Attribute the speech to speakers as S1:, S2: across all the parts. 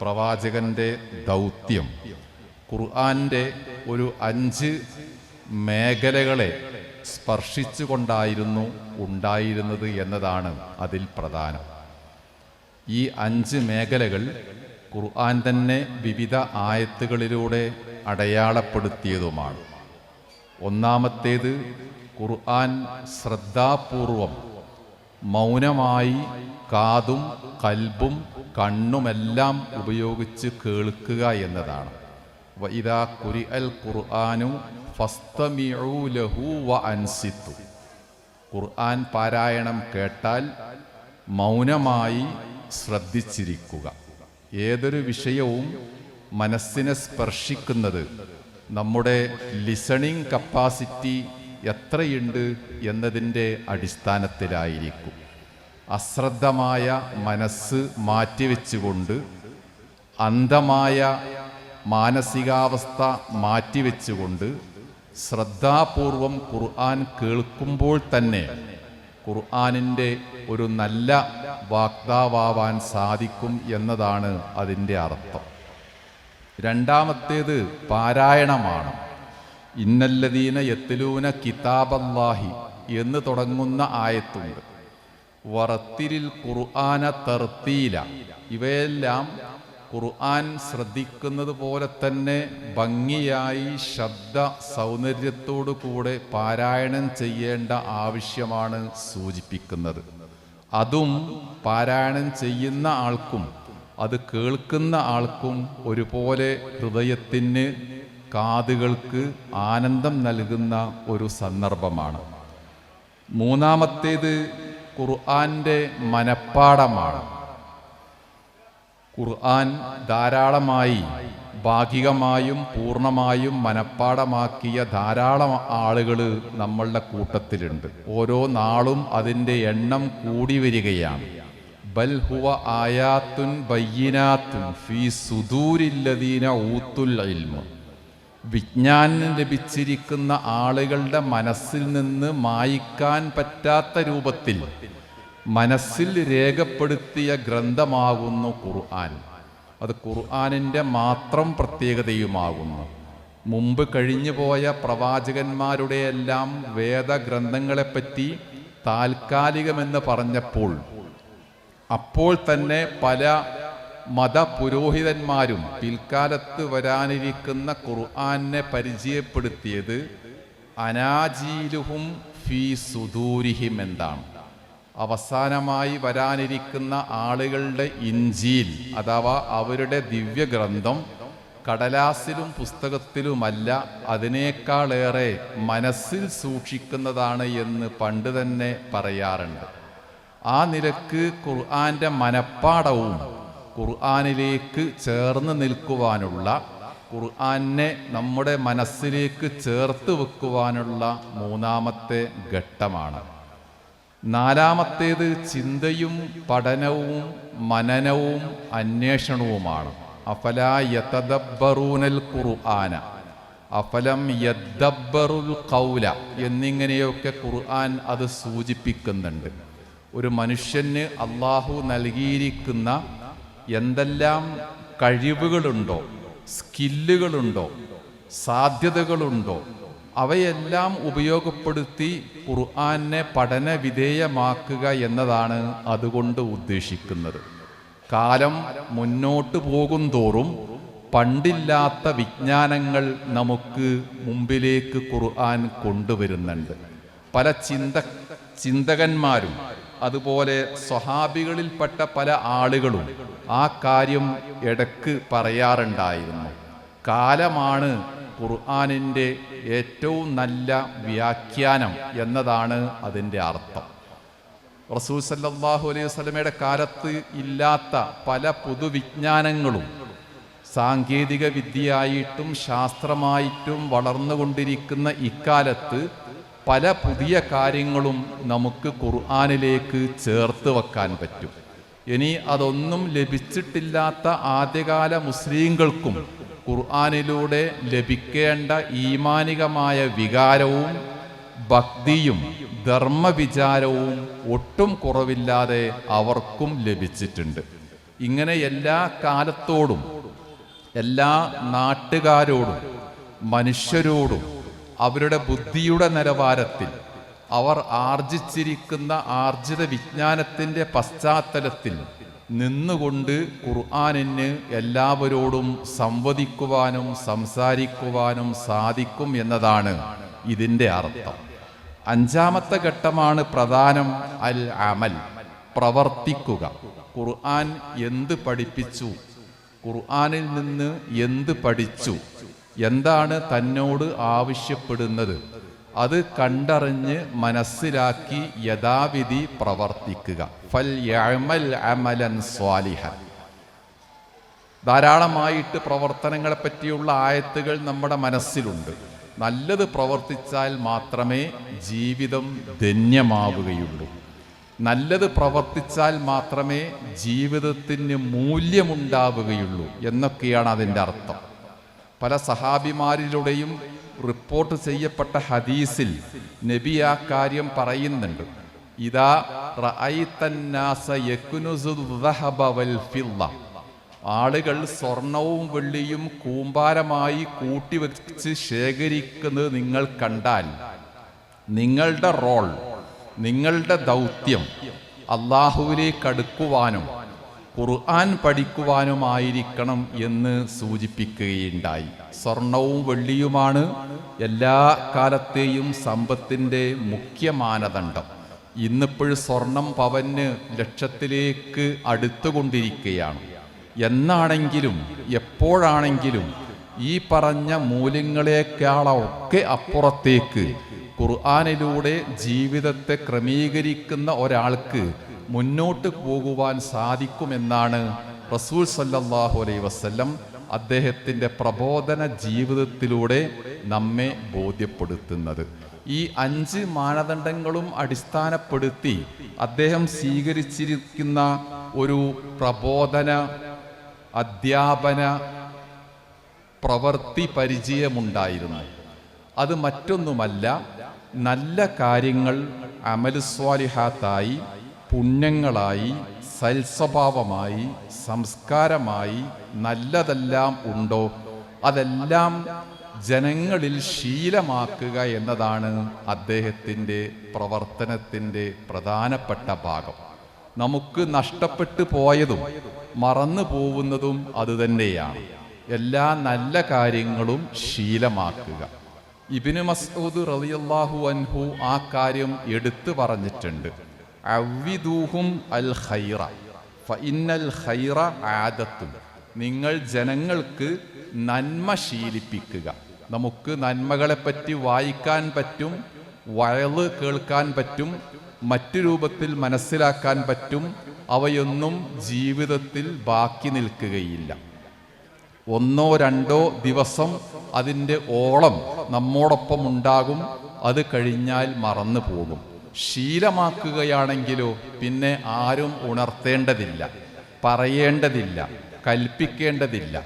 S1: പ്രവാചകന്റെ ദൗത്യം. ഖുർആന്റെ ഒരു അഞ്ച് മേഖലകളെ സ്പർശിച്ചുകൊണ്ടായിരുന്നു ഉണ്ടായിരുന്നത് എന്നതാണ് അതിൽ പ്രധാനം. ഈ അഞ്ച് മേഖലകൾ ഖുർആൻ തന്നെ വിവിധ ആയത്തുകളിലൂടെ അടയാളപ്പെടുത്തിയതുമാണ്. ഒന്നാമത്തേത് ഖുർആൻ ശ്രദ്ധാപൂർവം മൗനമായി കാതും കൽബും കണ്ണുമെല്ലാം ഉപയോഗിച്ച് കേൾക്കുക എന്നതാണ്. വഇദാ കുരി അൽ ഖുർആാനു അൻസിത്തു. ഖുർആൻ പാരായണം കേട്ടാൽ മൗനമായി ശ്രദ്ധിച്ചിരിക്കുക. ഏതൊരു വിഷയവും മനസ്സിനെ സ്പർശിക്കുന്നത് നമ്മുടെ ലിസണിംഗ് കപ്പാസിറ്റി എത്രയുണ്ട് എന്നതിന്റെ അടിസ്ഥാനത്തിലായിരിക്കും. അശ്രദ്ധമായ മനസ്സ് മാറ്റിവെച്ചുകൊണ്ട് അന്ധമായ മാനസികാവസ്ഥ മാറ്റിവെച്ചുകൊണ്ട് ശ്രദ്ധാപൂർവം ഖുർആൻ കേൾക്കുമ്പോൾ തന്നെ ഖുർആാനിന്റെ ഒരു നല്ല വാക്താവാൻ സാധിക്കും എന്നതാണ് അതിന്റെ അർത്ഥം. രണ്ടാമത്തേത് പാരായണമാണ്. ഇന്നല്ലദീന യത്തിലൂന കിതാബല്ലാഹി എന്ന് തുടങ്ങുന്ന ആയത്തുണ്ട്. വറത്തിരിൽ ഖുർആന തർത്തീല. ഇവയെല്ലാം ഖുർആൻ ശ്രദ്ധിക്കുന്നത് പോലെ തന്നെ ഭംഗിയായി ശബ്ദ സൗന്ദര്യത്തോടു കൂടെ പാരായണം ചെയ്യേണ്ട ആവശ്യമാണ് സൂചിപ്പിക്കുന്നത്. അതും പാരായണം ചെയ്യുന്ന ആൾക്കും അത് കേൾക്കുന്ന ആൾക്കും ഒരുപോലെ ഹൃദയത്തിന് കാതുകൾക്ക് ആനന്ദം നൽകുന്ന ഒരു സന്ദർഭമാണ്. മൂന്നാമത്തേത് ഖുർആന്റെ മനപ്പാടമാണ് ഖുർആൻ ധാരാളമായി ഭാഗികമായും പൂർണമായും മനപ്പാടമാക്കിയ ധാരാളം ആളുകൾ നമ്മളുടെ കൂട്ടത്തിലുണ്ട്. ഓരോ നാളും അതിന്റെ എണ്ണം കൂടി വരികയാണ്. ബൽഹുവ ആയാത്തുൻ ബയ്യനാത്തുൻ ഫീ സുദൂരില്ലദീന ഊത്തുൽ ഇൽമ. വിജ്ഞാനം ലഭിച്ചിരിക്കുന്ന ആളുകളുടെ മനസ്സിൽ നിന്ന് മായിക്കാൻ പറ്റാത്ത രൂപത്തിൽ മനസ്സിൽ രേഖപ്പെടുത്തിയ ഗ്രന്ഥമാകുന്നു ഖുർആൻ. അത് ഖുർആാനിന്റെ മാത്രം പ്രത്യേകതയുമാകുന്നു. മുമ്പ് കഴിഞ്ഞു പോയ പ്രവാചകന്മാരുടെയെല്ലാം വേദഗ്രന്ഥങ്ങളെപ്പറ്റി താൽക്കാലികമെന്ന് പറഞ്ഞപ്പോൾ അപ്പോൾ തന്നെ പല മതപുരോഹിതന്മാരും പിൽക്കാലത്ത് വരാനിരിക്കുന്ന ഖുർആാനെ പരിചയപ്പെടുത്തിയത് അനാജീലുഹും ഫീ സുദൂരിഹിം എന്താണ് അവസാനമായി വരാനിരിക്കുന്ന ആളുകളുടെ ഇഞ്ചിയിൽ അഥവാ അവരുടെ ദിവ്യഗ്രന്ഥം കടലാസിലും പുസ്തകത്തിലുമല്ല അതിനേക്കാളേറെ മനസ്സിൽ സൂക്ഷിക്കുന്നതാണ് എന്ന് പണ്ട് തന്നെ പറയാറുണ്ട്. ആ നിരക്ക് ഖുർആന്റെ മനപ്പാടവും ഖുർആനിലേക്ക് ചേർന്ന് നിൽക്കുവാനുള്ള ഖുർആാനെ നമ്മുടെ മനസ്സിലേക്ക് ചേർത്ത് വെക്കുവാനുള്ള മൂന്നാമത്തെ ഘട്ടമാണ്. നാലാമത്തേത് ചിന്തയും പഠനവും മനനവും അന്വേഷണവുമാണ്. അഫല യതദബ്ബറൂനൽ ഖുർആന അഫലം യദ്ദബ്ബറുൽ കൗല എന്നിങ്ങനെയൊക്കെ ഖുർആൻ അത് സൂചിപ്പിക്കുന്നുണ്ട്. ഒരു മനുഷ്യന് അള്ളാഹു നൽകിയിരിക്കുന്ന എന്തെല്ലാം കഴിവുകളുണ്ടോ സ്കില്ലുകളുണ്ടോ സാധ്യതകളുണ്ടോ അവയെല്ലാം ഉപയോഗപ്പെടുത്തി ഖുർആാനെ പഠന വിധേയമാക്കുക എന്നതാണ് അതുകൊണ്ട് ഉദ്ദേശിക്കുന്നത്. കാലം മുന്നോട്ട് പോകും തോറും പണ്ടില്ലാത്ത വിജ്ഞാനങ്ങൾ നമുക്ക് മുമ്പിലേക്ക് ഖുർആൻ കൊണ്ടുവരുന്നുണ്ട്. പല ചിന്ത ചിന്തകന്മാരും അതുപോലെ സ്വഹാബികളിൽപ്പെട്ട പല ആളുകളും ആ കാര്യം ഇടയ്ക്ക് പറയാറുണ്ടായിരുന്നു. കാലമാണ് ഖുർആാനിന്റെ ഏറ്റവും നല്ല വ്യാഖ്യാനം എന്നതാണ് അതിന്റെ അർത്ഥം. റസൂൽ സല്ലാഹു അലൈഹി വസ്ലമയുടെ കാലത്ത് ഇല്ലാത്ത പല പുതുവിജ്ഞാനങ്ങളും സാങ്കേതിക വിദ്യയായിട്ടും ശാസ്ത്രമായിട്ടും വളർന്നുകൊണ്ടിരിക്കുന്ന ഇക്കാലത്ത് പല പുതിയ കാര്യങ്ങളും നമുക്ക് ഖുർആാനിലേക്ക് ചേർത്ത് വെക്കാൻ പറ്റും. ഇനി അതൊന്നും ലഭിച്ചിട്ടില്ലാത്ത ആദ്യകാല മുസ്ലിങ്ങൾക്കും ഖുർആാനിലൂടെ ലഭിക്കേണ്ട ഈമാനികമായ വികാരവും ഭക്തിയും ധർമ്മവിചാരവും ഒട്ടും കുറവില്ലാതെ അവർക്കും ലഭിച്ചിട്ടുണ്ട്. ഇങ്ങനെ എല്ലാ കാലത്തോടും എല്ലാ നാട്ടുകാരോടും മനുഷ്യരോടും അവരുടെ ബുദ്ധിയുടെ നിലവാരത്തിൽ അവർ ആർജിച്ചിരിക്കുന്ന ആർജിത വിജ്ഞാനത്തിന്റെ പശ്ചാത്തലത്തിൽ നിന്നുകൊണ്ട് ഖുർആാനിന് എല്ലാവരോടും സംവദിക്കുവാനും സംസാരിക്കുവാനും സാധിക്കും എന്നതാണ് ഇതിന്റെ അർത്ഥം. അഞ്ചാമത്തെ ഘട്ടമാണ് പ്രധാനം അൽ അമൽ പ്രവർത്തിക്കുക. ഖുർആൻ എന്ത് പഠിപ്പിച്ചു? ഖുർആാനിൽ നിന്ന് എന്ത് പഠിച്ചു? എന്താണ് തന്നോട് ആവശ്യപ്പെടുന്നത്? അത് കണ്ടറിഞ്ഞ് മനസ്സിലാക്കി യഥാവിധി പ്രവർത്തിക്കുക. ഫൽ അമലൻ സ്വാലിഹ. ധാരാളമായിട്ട് പ്രവർത്തനങ്ങളെ പറ്റിയുള്ള ആയത്തുകൾ നമ്മുടെ മനസ്സിലുണ്ട്. നല്ലത് പ്രവർത്തിച്ചാൽ മാത്രമേ ജീവിതം ധന്യമാവുകയുള്ളൂ. നല്ലത് പ്രവർത്തിച്ചാൽ മാത്രമേ ജീവിതത്തിന് മൂല്യമുണ്ടാവുകയുള്ളൂ എന്നൊക്കെയാണ് അതിന്റെ അർത്ഥം. പല സഹാബിമാരിലൂടെയും റിപ്പോർട്ട് ചെയ്യപ്പെട്ട ഹദീസിൽ നബി ആ കാര്യം പറയുന്നുണ്ട്. ഇതാ ആളുകൾ സ്വർണവും വെള്ളിയും കൂമ്പാരമായി കൂട്ടി വെച്ച് ശേഖരിക്കുന്നത് നിങ്ങൾ കണ്ടാൽ നിങ്ങളുടെ റോൾ നിങ്ങളുടെ ദൗത്യം അള്ളാഹുവിലേക്ക് അടുക്കുവാനും ഖുർആൻ പഠിക്കുവാനുമായിരിക്കണം എന്ന് സൂചിപ്പിക്കുകയുണ്ടായി. സ്വർണവും വെള്ളിയുമാണ് എല്ലാ കാലത്തെയും സമ്പത്തിന്റെ മുഖ്യ മാനദണ്ഡം ഇന്നിപ്പോൾ സ്വർണം പവന് ലക്ഷത്തിലേക്ക് അടുത്തുകൊണ്ടിരിക്കുകയാണ്. എന്നാണെങ്കിലും എപ്പോഴാണെങ്കിലും ഈ പറഞ്ഞ മൂല്യങ്ങളെക്കാളൊക്കെ അപ്പുറത്തേക്ക് ഖുർആാനിലൂടെ ജീവിതത്തെ ക്രമീകരിക്കുന്ന ഒരാൾക്ക് മുന്നോട്ട് പോകുവാൻ സാധിക്കുമെന്നാണ് റസൂൽ സല്ലാഹു അലൈ വസ്ല്ലം അദ്ദേഹത്തിന്റെ പ്രബോധന ജീവിതത്തിലൂടെ നമ്മെ ബോധ്യപ്പെടുത്തുന്നത്. ഈ അഞ്ച് മാനദണ്ഡങ്ങളും അടിസ്ഥാനപ്പെടുത്തി അദ്ദേഹം സ്വീകരിച്ചിരിക്കുന്ന ഒരു പ്രബോധന അധ്യാപന പ്രവൃത്തി പരിചയമുണ്ടായിരുന്നു. അത് മറ്റൊന്നുമല്ല നല്ല കാര്യങ്ങൾ അമലുസ്വാലിഹാത്തായി പുണ്യങ്ങളായി സൽസ്വഭാവമായി സംസ്കാരമായി നല്ലതെല്ലാം ഉണ്ടോ? അതെല്ലാം ജനങ്ങളിൽ ശീലമാക്കുക എന്നതാണ് അദ്ദേഹത്തിന്റെ പ്രവർത്തനത്തിന്റെ പ്രധാനപ്പെട്ട ഭാഗം. നമുക്ക് നഷ്ടപ്പെട്ടു പോയതും മറന്നു പോകുന്നതും അതുതന്നെയാണ് എല്ലാ നല്ല കാര്യങ്ങളും ശീലമാക്കുക. ഇബിന് മസൂദ് റളിയല്ലാഹു അൻഹു ആ കാര്യം എടുത്തു പറഞ്ഞിട്ടുണ്ട്. അവ്വിദൂഹും അൽ ഖൈറ. ഫഇന്നൽ ഖൈറ ആദത്തും. നിങ്ങൾ ജനങ്ങൾക്ക് നന്മ ശീലിപ്പിക്കുക. നമുക്ക് നന്മകളെപ്പറ്റി വായിക്കാൻ പറ്റും വയൽ കേൾക്കാൻ പറ്റും മറ്റു രൂപത്തിൽ മനസ്സിലാക്കാൻ പറ്റും അവയൊന്നും ജീവിതത്തിൽ ബാക്കി നിൽക്കുകയില്ല. ഒന്നോ രണ്ടോ ദിവസം അതിന്റെ ഓളം നമ്മോടൊപ്പം ഉണ്ടാകും അത് കഴിഞ്ഞാൽ മറന്നു പോകും. ശീലമാക്കുകയാണെങ്കിലോ പിന്നെ ആരും ഉണർത്തേണ്ടതില്ല പറയേണ്ടതില്ല കൽപ്പിക്കേണ്ടതില്ല.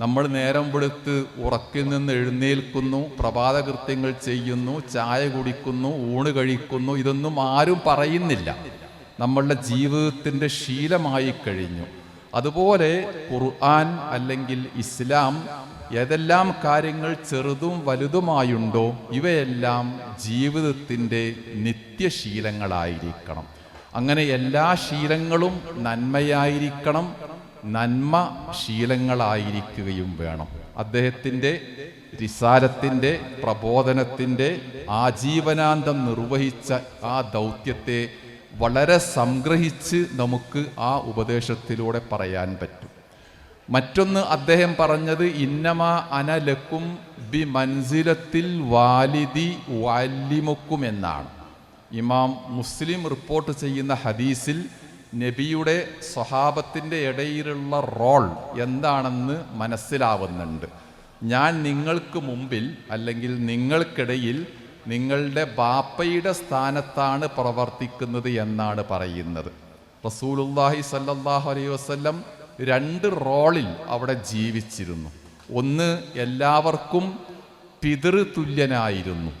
S1: നമ്മൾ നേരം വെളുത്ത് ഉറക്കിൽ നിന്ന് എഴുന്നേൽക്കുന്നു പ്രഭാതകൃത്യങ്ങൾ ചെയ്യുന്നു ചായ കുടിക്കുന്നു ഊണ് കഴിക്കുന്നു ഇതൊന്നും ആരും പറയുന്നില്ല. നമ്മളുടെ ജീവിതത്തിന്റെ ശീലമായി കഴിഞ്ഞു അതുപോലെ ഖുർആൻ അല്ലെങ്കിൽ ഇസ്ലാം ഏതെല്ലാം കാര്യങ്ങൾ ചെറുതും വലുതുമായുണ്ടോ ഇവയെല്ലാം ജീവിതത്തിന്റെ നിത്യശീലങ്ങളായിരിക്കണം. അങ്ങനെ എല്ലാ ശീലങ്ങളും നന്മയായിരിക്കണം നന്മ ശീലങ്ങളായിരിക്കുകയും വേണം. അദ്ദേഹത്തിന്റെ റിസാലത്തിന്റെ പ്രബോധനത്തിന്റെ ആജീവനാന്തം നിർവഹിച്ച ആ ദൗത്യത്തെ വളരെ സംഗ്രഹിച്ച് നമുക്ക് ആ ഉപദേശത്തിലൂടെ പറയാൻ പറ്റും. മറ്റൊന്ന് അദ്ദേഹം പറഞ്ഞത് ഇന്നമ അനലക്കും ബി മൻസിലത്തിൽ വാലിദി വാല്ലിമുക്കും എന്നാണ്. ഇമാം മുസ്ലിം റിപ്പോർട്ട് ചെയ്യുന്ന ഹദീസിൽ നബിയുടെ സ്വഹാബത്തിന്റെ ഇടയിലുള്ള റോൾ എന്താണെന്ന് മനസ്സിലാവുന്നുണ്ട്. ഞാൻ നിങ്ങൾക്ക് മുമ്പിൽ അല്ലെങ്കിൽ നിങ്ങൾക്കിടയിൽ നിങ്ങളുടെ ബാപ്പയുടെ സ്ഥാനത്താണ് പ്രവർത്തിക്കുന്നത് എന്നാണ് പറയുന്നത്. റസൂലുല്ലാഹി സല്ലാഹു അലൈഹി വസല്ലം രണ്ട് റോളിൽ അവിടെ ജീവിച്ചിരുന്നു. ഒന്ന് എല്ലാവർക്കും പിതൃതുല്യനായിരുന്നു.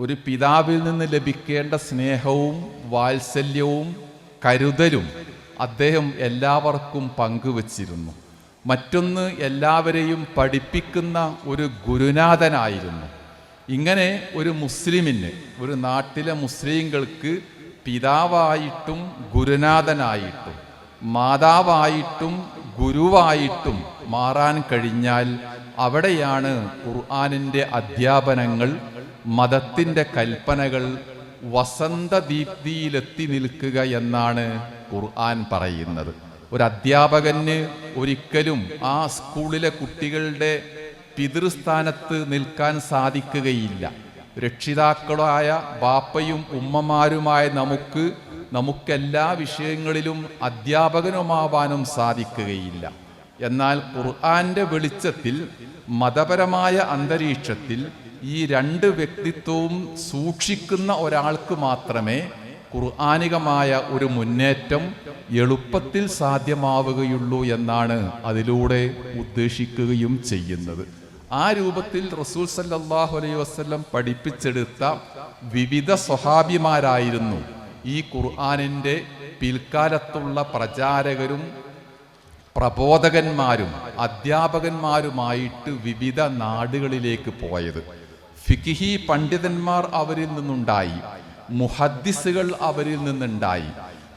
S1: ഒരു പിതാവിൽ നിന്ന് ലഭിക്കേണ്ട സ്നേഹവും വാത്സല്യവും കരുതലും അദ്ദേഹം എല്ലാവർക്കും പങ്കുവച്ചിരുന്നു. മറ്റൊന്ന് എല്ലാവരെയും പഠിപ്പിക്കുന്ന ഒരു ഗുരുനാഥനായിരുന്നു. ഇങ്ങനെ ഒരു മുസ്ലിമിന് ഒരു നാട്ടിലെ മുസ്ലിങ്ങൾക്ക് പിതാവായിട്ടും ഗുരുനാഥനായിട്ടും മാതാവായിട്ടും ഗുരുവായിട്ടും മാറാൻ കഴിഞ്ഞാൽ അവിടെയാണ് ഖുർആാനിന്റെ അധ്യാപനങ്ങൾ മതത്തിന്റെ കൽപ്പനകൾ വസന്തദീപ്തിയിലെത്തി നിൽക്കുക എന്നാണ് ഖുർആൻ പറയുന്നത്. ഒരു അധ്യാപകന് ഒരിക്കലും ആ സ്കൂളിലെ കുട്ടികളുടെ പിതൃസ്ഥാനത്ത് നിൽക്കാൻ സാധിക്കുകയില്ല. രക്ഷിതാക്കളായ ബാപ്പയും ഉമ്മമാരുമായ നമുക്ക് നമുക്കെല്ലാ വിഷയങ്ങളിലും അധ്യാപകനുമാവാനും സാധിക്കുകയില്ല. എന്നാൽ ഖുർആന്റെ വെളിച്ചത്തിൽ മതപരമായ അന്തരീക്ഷത്തിൽ ഈ രണ്ട് വ്യക്തിത്വവും സൂക്ഷിക്കുന്ന ഒരാൾക്ക് മാത്രമേ ഖുർആാനികമായ ഒരു മുന്നേറ്റം എളുപ്പത്തിൽ സാധ്യമാവുകയുള്ളൂ എന്നാണ് അതിലൂടെ ഉദ്ദേശിക്കുകയും ചെയ്യുന്നത്. ആ രൂപത്തിൽ റസൂൽ സല്ലാഹു അലൈഹി വസല്ലം പഠിപ്പിച്ചെടുത്ത വിവിധ സ്വഹാബിമാരായിരുന്നു ഈ ഖുർആാനിന്റെ പിൽക്കാലത്തുള്ള പ്രചാരകരും പ്രബോധകന്മാരും അധ്യാപകന്മാരുമായിട്ട് വിവിധ നാടുകളിലേക്ക് പോയത്. ഫിക്കിഹി പണ്ഡിതന്മാർ അവരിൽ നിന്നുണ്ടായി. മുഹദ്ദിസുകൾ അവരിൽ നിന്നുണ്ടായി.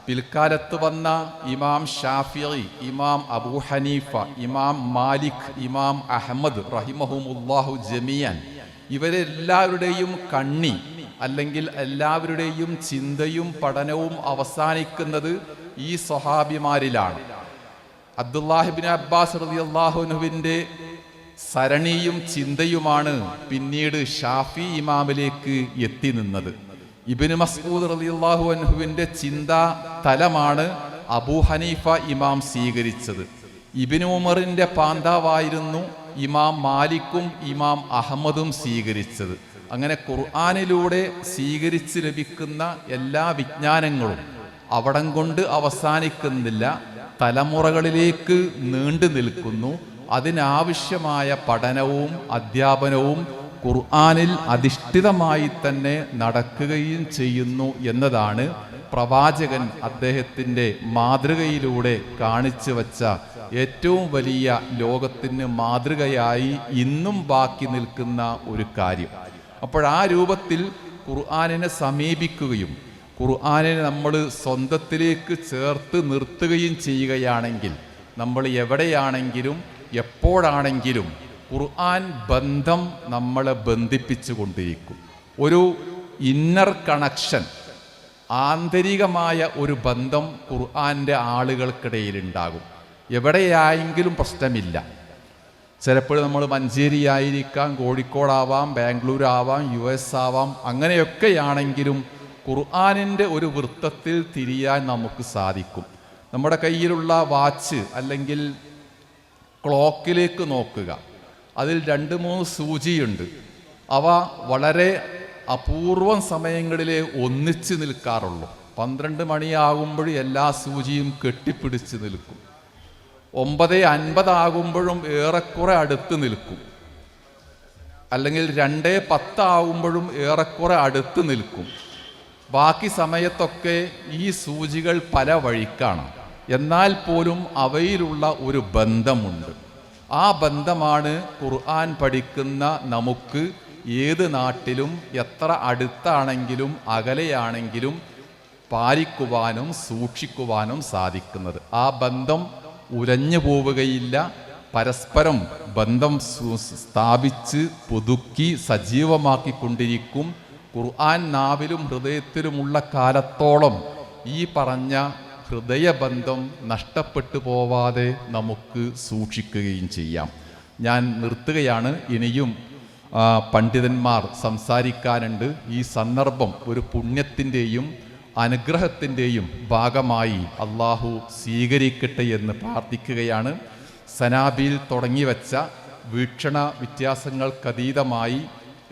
S1: പിൽക്കാലത്ത് വന്ന ഇമാം ഷാഫി ഇമാം അബൂ ഹനീഫ ഇമാം മാലിക് ഇമാം അഹമ്മദ് റഹിമഹുമുല്ലാഹു ജമിയൻ ഇവരെല്ലാവരുടെയും കണ്ണി അല്ലെങ്കിൽ എല്ലാവരുടെയും ചിന്തയും പഠനവും അവസാനിക്കുന്നത് ഈ സ്വഹാബിമാരിലാണ്. അബ്ദുല്ലാഹിബിൻ അബ്ബാസ് അള്ളാഹുനുവിന്റെ സരണിയും ചിന്തയുമാണ് പിന്നീട് ഷാഫി ഇമാമിലേക്ക് എത്തി നിന്നത്. ഇബിന് മസ്ഊദ് റളിയല്ലാഹു അനുഹുവിന്റെ ചിന്താ തലമാണ് അബൂ ഹനീഫ ഇമാം സ്വീകരിച്ചത്. ഇബിന് ഉമറിന്റെ പാന്താവായിരുന്നു ഇമാം മാലിക്കും ഇമാം അഹമ്മദും സ്വീകരിച്ചത്. അങ്ങനെ ഖുർആാനിലൂടെ സ്വീകരിച്ച് ലഭിക്കുന്ന എല്ലാ വിജ്ഞാനങ്ങളും അവിടം കൊണ്ട് അവസാനിക്കുന്നില്ല. തലമുറകളിലേക്ക് നീണ്ടു നിൽക്കുന്നു. അതിനാവശ്യമായ പഠനവും അധ്യാപനവും ഖുർആാനിൽ അധിഷ്ഠിതമായി തന്നെ നടക്കുകയും ചെയ്യുന്നു എന്നതാണ് പ്രവാചകൻ അദ്ദേഹത്തിന്റെ മാതൃകയിലൂടെ കാണിച്ചു വച്ച ഏറ്റവും വലിയ ലോകത്തിന് മാതൃകയായി ഇന്നും ബാക്കി നിൽക്കുന്ന ഒരു കാര്യം. അപ്പോൾ ആ രൂപത്തിൽ ഖുർആാനിനെ സമീപിക്കുകയും ഖുർആാനിനെ നമ്മൾ സ്വന്തത്തിലേക്ക് ചേർത്ത് നിർത്തുകയും ചെയ്യുകയാണെങ്കിൽ നമ്മൾ എവിടെയാണെങ്കിലും എപ്പോഴാണെങ്കിലും ഖുർആൻ ബന്ധം നമ്മളെ ബന്ധിപ്പിച്ചു കൊണ്ടിരിക്കും. ഒരു ഇന്നർ കണക്ഷൻ ആന്തരികമായ ഒരു ബന്ധം ഖുർആാന്റെ ആളുകൾക്കിടയിൽ ഉണ്ടാകും എവിടെയായെങ്കിലും പ്രശ്നമില്ല. ചിലപ്പോൾ നമ്മൾ മഞ്ചേരി ആയിരിക്കാം കോഴിക്കോടാവാം ബാംഗ്ലൂർ ആവാം യു എസ് ആവാം അങ്ങനെയൊക്കെയാണെങ്കിലും ഖുർആാനിന്റെ ഒരു വൃത്തത്തിൽ തിരിയാൻ നമുക്ക് സാധിക്കും. നമ്മുടെ കയ്യിലുള്ള വാച്ച് അല്ലെങ്കിൽ ക്ലോക്കിലേക്ക് നോക്കുക. അതിൽ രണ്ട് മൂന്ന് സൂചിയുണ്ട്. അവ വളരെ അപൂർവം സമയങ്ങളിലെ ഒന്നിച്ച് നിൽക്കാറുള്ളൂ. പന്ത്രണ്ട് മണിയാകുമ്പോൾ എല്ലാ സൂചിയും കെട്ടിപ്പിടിച്ച് നിൽക്കും. ഒമ്പത് അൻപതാകുമ്പോഴും ഏറെക്കുറെ അടുത്ത് നിൽക്കും. അല്ലെങ്കിൽ രണ്ട് പത്താകുമ്പോഴും ഏറെക്കുറെ അടുത്ത് നിൽക്കും. ബാക്കി സമയത്തൊക്കെ ഈ സൂചികൾ പല വഴിക്കാണ്. എന്നാൽ പോലും അവയിലുള്ള ഒരു ബന്ധമുണ്ട്. ആ ബന്ധമാണ് ഖുർആൻ പഠിക്കുന്ന നമുക്ക് ഏത് നാട്ടിലും എത്ര അടുത്താണെങ്കിലും അകലെയാണെങ്കിലും പാലിക്കുവാനും സൂക്ഷിക്കുവാനും സാധിക്കുന്നത്. ആ ബന്ധം ഉരഞ്ഞു പോവുകയില്ല. പരസ്പരം ബന്ധം സ്ഥാപിച്ച് പുതുക്കി സജീവമാക്കിക്കൊണ്ടിരിക്കും. ഖുർആൻ നാവിലും ഹൃദയത്തിലുമുള്ള കാലത്തോളം ഈ പറഞ്ഞ ഹൃദയബന്ധം നഷ്ടപ്പെട്ടു പോവാതെ നമുക്ക് സൂക്ഷിക്കുകയും ചെയ്യാം. ഞാൻ നിർത്തുകയാണ്. ഇനിയും പണ്ഡിതന്മാർ സംസാരിക്കാനുണ്ട്. ഈ സന്ദർഭം ഒരു പുണ്യത്തിന്റെയും അനുഗ്രഹത്തിന്റെയും ഭാഗമായി അള്ളാഹു സ്വീകരിക്കട്ടെ എന്ന് പ്രാർത്ഥിക്കുകയാണ്. സനാബിയിൽ തുടങ്ങിവെച്ച വീക്ഷണ വ്യത്യാസങ്ങൾക്കതീതമായി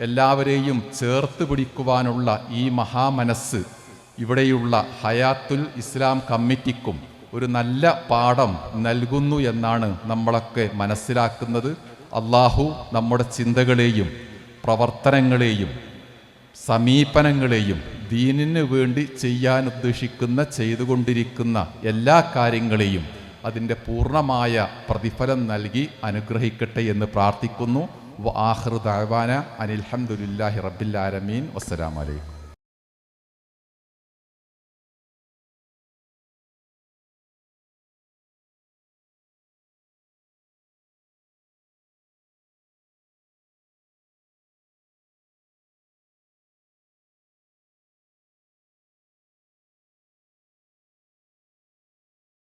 S1: എല്ലാവരെയും ചേർത്ത് പിടിക്കുവാനുള്ള ഈ മഹാമനസ് ഇവിടെയുള്ള ഹയാത്തുൽ ഇസ്ലാം കമ്മിറ്റിക്കും ഒരു നല്ല പാഠം നൽകുന്നു എന്നാണ് നമ്മളൊക്കെ മനസ്സിലാക്കുന്നത്. അള്ളാഹു നമ്മുടെ ചിന്തകളെയും പ്രവർത്തനങ്ങളെയും സമീപനങ്ങളെയും ദീനിന് വേണ്ടി ചെയ്യാൻ ഉദ്ദേശിക്കുന്ന ചെയ്തുകൊണ്ടിരിക്കുന്ന എല്ലാ കാര്യങ്ങളെയും അതിന്റെ പൂർണമായ പ്രതിഫലം നൽകി അനുഗ്രഹിക്കട്ടെ എന്ന് പ്രാർത്ഥിക്കുന്നു. ആഹൃദാവാന അനിൽഹമുല്ലാഹി റബ്ബിൽ ആലമീൻ. വസ്സലാമലൈക്കും